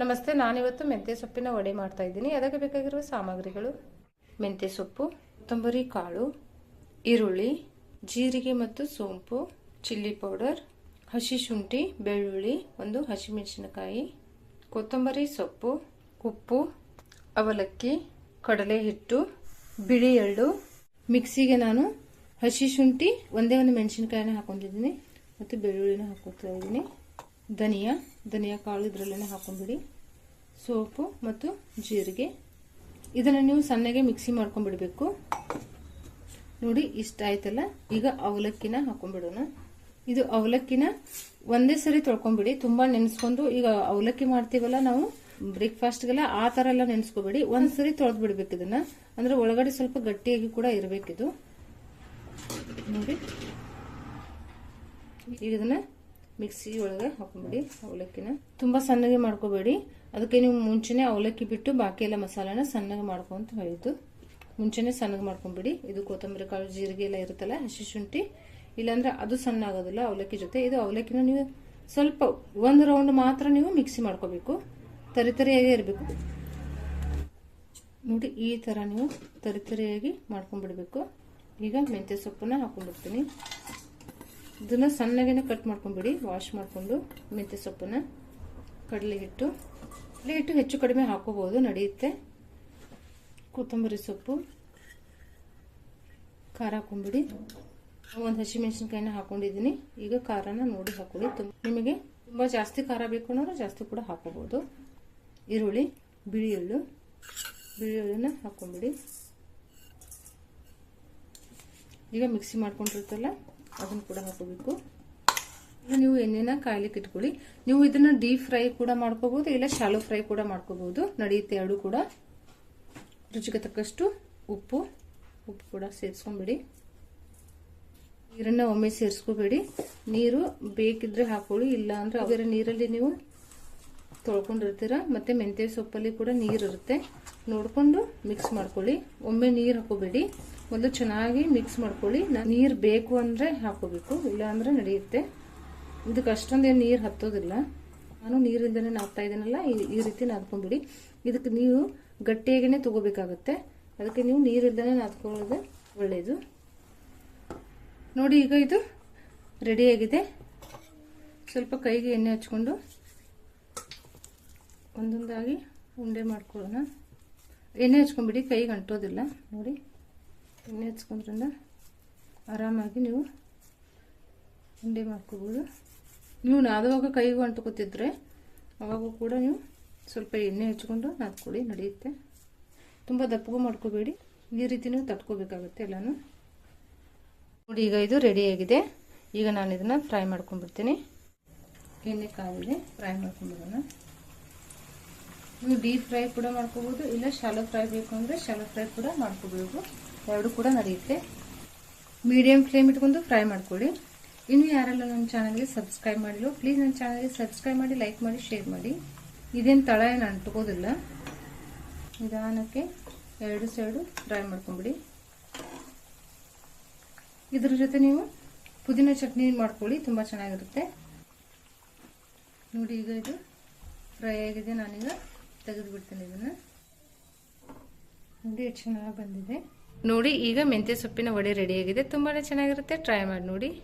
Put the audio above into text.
ನಮಸ್ತೆ, ನಾನಿವತ್ತು ಮೆಂತ್ಯ ಸೊಪ್ಪಿನ ವಡೆ ಮಾಡ್ತಾ ಇದ್ದೀನಿ. ಅದಕ್ಕೆ ಬೇಕಾಗಿರುವ ಸಾಮಗ್ರಿಗಳು? ಮೆಂತ್ಯ ಸೊಪ್ಪು ಕೊತ್ತಂಬರಿ ಕಾಳು, ಈರುಳ್ಳಿ, ಜೀರಿಗೆ ಮತ್ತು ಸೋಂಪು, ಚಿಲ್ಲಿ ಪೌಡರ್, ಹಸಿ ಶುಂಠಿ, ಬೆಳ್ಳುಳ್ಳಿ, ಒಂದು ಹಸಿಮೆಣಸಿನಕಾಯಿ, ಕೊತ್ತಂಬರಿ ಸೊಪ್ಪು, ಉಪ್ಪು, ಅವಲಕ್ಕಿ ಕಡಲೆ ಹಿಟ್ಟು ಬಿಳಿ ಎಳ್ಳು. ಮಿಕ್ಸಿಗೆ ನಾನು ಹಸಿ ಶುಂಠಿ, ಒಂದೇ ಒಂದು ಮೆಣಸಿನಕಾಯಿನ ಹಾಕೊಂಡಿದ್ದೀನಿ ಮತ್ತು ಬೆಳ್ಳುಳ್ಳಿನ ಹಾಕೋತಾ ಇದ್ದೀನಿ. ಧನಿಯಾ ಧನಿಯಾ ಕಾಳು ಇದರಲ್ಲೇ ಹಾಕೊಂಡ್ಬಿಡಿ. ಸೋಪು ಮತ್ತು ಜೀರಿಗೆ. ಇದನ್ನು ನೀವು ಸಣ್ಣಗೆ ಮಿಕ್ಸಿ ಮಾಡ್ಕೊಂಡ್ಬಿಡ್ಬೇಕು. ನೋಡಿ, ಇಷ್ಟ ಆಯ್ತಲ್ಲ? ಈಗ ಅವಲಕ್ಕಿನ ಹಾಕೊಂಡ್ಬಿಡೋಣ. ಇದು ಅವಲಕ್ಕಿನ ಒಂದೇ ಸರಿ ತೊಳ್ಕೊಂಬಿಡಿ ತುಂಬಾ ನೆನೆಸ್ಕೊಂಡು, ಈಗ ಅವಲಕ್ಕಿ ಮಾಡ್ತೀವಲ್ಲ ನಾವು? ಬ್ರೇಕ್ಫಾಸ್ಟ್ಗೆಲ್ಲ ಆ ಥರ ಎಲ್ಲ ನೆನೆಸ್ಕೋಬೇಡಿ. ಒಂದ್ಸರಿ ತೊಳೆದು ಬಿಡ್ಬೇಕು ಇದನ್ನ. ಅಂದ್ರೆ ಒಳಗಡೆ ಸ್ವಲ್ಪ ಗಟ್ಟಿಯಾಗಿ ಕೂಡ ಇರಬೇಕಿದು. ನೋಡಿ. ಈಗ ಇದನ್ನ ಮಿಕ್ಸಿ ಒಳಗೆ ಹಾಕೊಂಬಿಡಿ ಅವಲಕ್ಕಿನ. ತುಂಬಾ ಸಣ್ಣಗೆ ಮಾಡ್ಕೋಬೇಡಿ. ಅದಕ್ಕೆ ನೀವು ಮುಂಚೆನೆ ಅವಲಕ್ಕಿ ಬಿಟ್ಟು ಬಾಕಿ ಎಲ್ಲ ಮಸಾಲೆನ ಸಣ್ಣಗೆ ಮಾಡ್ಕೊಂತ ಹೇಳಿದ್ದು. ಮುಂಚೆನೆ ಸಣ್ಣಗೆ ಮಾಡ್ಕೊಂಬಿಡಿ. ಇದು ಕೊತ್ತಂಬರಿ ಕಾಳು, ಜೀರಿಗೆ ಎಲ್ಲ ಇರುತ್ತಲ್ಲ, ಹಸಿ ಶುಂಠಿ. ಇಲ್ಲಾಂದ್ರೆ ಅದು ಸಣ್ಣ ಆಗೋದಿಲ್ಲ, ಅವಲಕ್ಕಿ ಜೊತೆ. ಇದು ಅವಲಕ್ಕಿನ ನೀವು ಸ್ವಲ್ಪ ಒಂದು ರೌಂಡ್ ಮಾತ್ರ ನೀವು ಮಿಕ್ಸಿ ಮಾಡ್ಕೋಬೇಕು. ತರಿತರಿಯಾಗಿ ಇರಬೇಕು. ನೋಡಿ, ಈ ತರ ನೀವು ತರಿತರಿಯಾಗಿ ಮಾಡ್ಕೊಂಡ್ಬಿಡ್ಬೇಕು ಈಗ ಮೆಂತ್ಯ ಸೊಪ್ಪನ್ನ ಹಾಕೊಂಡ್ಬಿಡ್ತೀನಿ ಇದನ್ನ ಸಣ್ಣಗೇನೆ ಕಟ್ ಮಾಡ್ಕೊಂಡ್ಬಿಡಿ ವಾಶ್ ಮಾಡಿಕೊಂಡು ಮೆಂತ್ಯ ಸೊಪ್ಪನ್ನ ಕಡಲೆ ಹಿಟ್ಟು. ಕಡಲೆ ಹಿಟ್ಟು ಹೆಚ್ಚು ಕಡಿಮೆ ಹಾಕೋಬಹುದು ನಡೆಯುತ್ತೆ. ಕೊತ್ತಂಬರಿ ಸೊಪ್ಪು, ಖಾರ ಹಾಕೊಂಡ್ಬಿಡಿ ಒಂದು ಹಸಿಮೆಣಸಿನ್ಕಾಯಿನ ಹಾಕೊಂಡಿದ್ದೀನಿ. ಈಗ ಖಾರನ ನೋಡಿ ಹಾಕೊಳ್ಳಿ. ನಿಮಗೆ ತುಂಬ ಜಾಸ್ತಿ ಖಾರ ಬೇಕು ಅನ್ನೋರು ಜಾಸ್ತಿ ಕೂಡ ಹಾಕೋಬಹುದು ಈರುಳ್ಳಿ, ಬಿಳಿ ಎಳ್ಳು, ಬಿಳಿ ಎಳ್ಳನ್ನ ಹಾಕೊಂಡ್ಬಿಡಿ ಈಗ ಮಿಕ್ಸಿ ಮಾಡ್ಕೊಂಡಿರ್ತಲ್ಲ ಅದನ್ನು ಕೂಡ ಹಾಕೋಬೇಕು. ನೀವು ಎಣ್ಣೆನ ಕಾಯ್ಲಿಕ್ಕೆ ಇಟ್ಕೊಳ್ಳಿ. ನೀವು ಇದನ್ನ ಡೀಪ್ ಫ್ರೈ ಕೂಡ ಮಾಡ್ಕೋಬಹುದು ಇಲ್ಲ ಶಾಲೋ ಫ್ರೈ ಕೂಡ ಮಾಡ್ಕೋಬಹುದು ನಡೆಯುತ್ತೆ ಎರಡು ಕೂಡ. ರುಚಿಗೆ ತಕ್ಕಷ್ಟು ಉಪ್ಪು ಉಪ್ಪು ಕೂಡ ಸೇರಿಸ್ಕೊಂಡ್ಬಿಡಿ ನೀರನ್ನ ಒಮ್ಮೆ ಸೇರಿಸ್ಕೋಬೇಡಿ. ನೀರು ಬೇಕಿದ್ರೆ ಹಾಕೊಳ್ಳಿ ಇಲ್ಲ ಅಂದ್ರೆ ಅದರ ನೀರಲ್ಲಿ ನೀವು ತೊಳ್ಕೊಂಡಿರ್ತೀರ, ಮತ್ತೆ ಮೆಂತ್ಯ ಸೊಪ್ಪಲ್ಲಿ ಕೂಡ ನೀರು ಇರುತ್ತೆ ನೋಡ್ಕೊಂಡು ಮಿಕ್ಸ್ ಮಾಡ್ಕೊಳ್ಳಿ. ಒಮ್ಮೆ ನೀರು ಹಾಕೋಬೇಡಿ. ಮೊದಲು ಚೆನ್ನಾಗಿ ಮಿಕ್ಸ್ ಮಾಡ್ಕೊಳ್ಳಿ. ನೀರು ಬೇಕು ಅಂದರೆ ಹಾಕೋಬೇಕು, ಇಲ್ಲ ಅಂದ್ರೆ ನಡೆಯುತ್ತೆ. ಇದಕ್ಕೆ ಅಷ್ಟೊಂದೇನು ನೀರು ಹತ್ತೋದಿಲ್ಲ. ನಾನು ನೀರಿಂದನೇ ನಾದ್ತಾ ಇದ್ದೀನಲ್ಲ, ಈ ರೀತಿ ನಾದ್ಕೊಂಡ್ಬಿಡಿ ಇದಕ್ಕೆ ನೀವು ಗಟ್ಟಿಯಾಗೇ ತಗೋಬೇಕಾಗತ್ತೆ. ಅದಕ್ಕೆ ನೀವು ನೀರಿಂದನೇ ನಾದ್ಕೊಳ್ಳೋದು ಒಳ್ಳೆಯದು ನೋಡಿ, ಈಗ ಇದು ರೆಡಿಯಾಗಿದೆ ಸ್ವಲ್ಪ ಕೈಗೆ ಎಣ್ಣೆ ಹಚ್ಕೊಂಡು ಒಂದೊಂದಾಗಿ ಉಂಡೆ ಮಾಡ್ಕೊಳ್ಳೋಣ. ಎಣ್ಣೆ ಹಚ್ಕೊಂಡ್ಬಿಡಿ ಕೈಗೆ ಅಂಟೋದಿಲ್ಲ. ನೋಡಿ. ಎಣ್ಣೆ ಹಚ್ಕೊಂಡ್ರಿಂದ ಆರಾಮಾಗಿ ನೀವು ಉಂಡೆ ಮಾಡ್ಕೋಬೋದು. ನೀವು ನಾದುವಾಗ ಕೈಗೂ ಅಂಟ್ಕೋತಿದ್ರೆ ಅವಾಗ ಕೂಡ ನೀವು ಸ್ವಲ್ಪ ಎಣ್ಣೆ ಹಚ್ಕೊಂಡು ನಾದ್ಕೊಳ್ಳಿ, ನಡೆಯುತ್ತೆ. ತುಂಬ ದಪ್ಪಗೂ ಮಾಡ್ಕೋಬೇಡಿ. ಈ ರೀತಿ ನೀವು ತಟ್ಕೋಬೇಕಾಗುತ್ತೆ ಎಲ್ಲನೂ. ನೋಡಿ, ಈಗ ಇದು ರೆಡಿಯಾಗಿದೆ ಈಗ ನಾನು ಇದನ್ನು ಫ್ರೈ ಮಾಡ್ಕೊಂಡ್ಬಿಡ್ತೀನಿ. ಎಣ್ಣೆ ಕಾದಿದೆ ಫ್ರೈ ಮಾಡ್ಕೊಂಡ್ಬಿಡೋಣ. ನೀವು ಡೀಪ್ ಫ್ರೈ ಕೂಡ ಮಾಡ್ಕೋಬೋದು, ಇಲ್ಲ ಶಾಲೋ ಫ್ರೈ ಬೇಕು ಅಂದರೆ ಶಾಲೋ ಫ್ರೈ ಕೂಡ ಮಾಡ್ಕೋಬೇಕು ಎರಡು ಕೂಡ ನಡೆಯುತ್ತೆ. ಮೀಡಿಯಂ ಫ್ಲೇಮ್ ಇಟ್ಕೊಂಡು ಫ್ರೈ ಮಾಡ್ಕೊಳ್ಳಿ. ಇನ್ನು ಯಾರೆಲ್ಲ ನನ್ನ ಚಾನಲ್ಗೆ ಸಬ್ಸ್ಕ್ರೈಬ್ ಮಾಡಿಲ್ಲ ಪ್ಲೀಸ್ ನನ್ನ ಚಾನಲ್ಗೆ ಸಬ್ಸ್ಕ್ರೈಬ್ ಮಾಡಿ, ಲೈಕ್ ಮಾಡಿ, ಶೇರ್ ಮಾಡಿ. ಇದೇನು ತಳ ಏನು ಅಂಟ್ಕೋದಿಲ್ಲ ನಿಧಾನಕ್ಕೆ ಎರಡು ಸೈಡು ಫ್ರೈ ಮಾಡ್ಕೊಂಬಿಡಿ. ಇದ್ರ ಜೊತೆ ನೀವು ಪುದೀನ ಚಟ್ನಿ ಮಾಡ್ಕೊಳ್ಳಿ, ತುಂಬ ಚೆನ್ನಾಗಿರುತ್ತೆ. ನೋಡಿ ಈಗ ಇದು ಫ್ರೈ ಆಗಿದೆ. ನಾನೀಗ ತೆಗೆದು ಬಿಡ್ತೀನಿ ಇದನ್ನು. ನೋಡಿ ಎಷ್ಟು ಚೆನ್ನಾಗಿ ಬಂದಿದೆ. ನೋಡಿ ಈಗ ಮೆಂತ್ಯ ಸೊಪ್ಪಿನ ವಡೆ ರೆಡಿಯಾಗಿದೆ ತುಂಬಾ ಚೆನ್ನಾಗಿರುತ್ತೆ. ಟ್ರೈ ಮಾಡಿ ನೋಡಿ.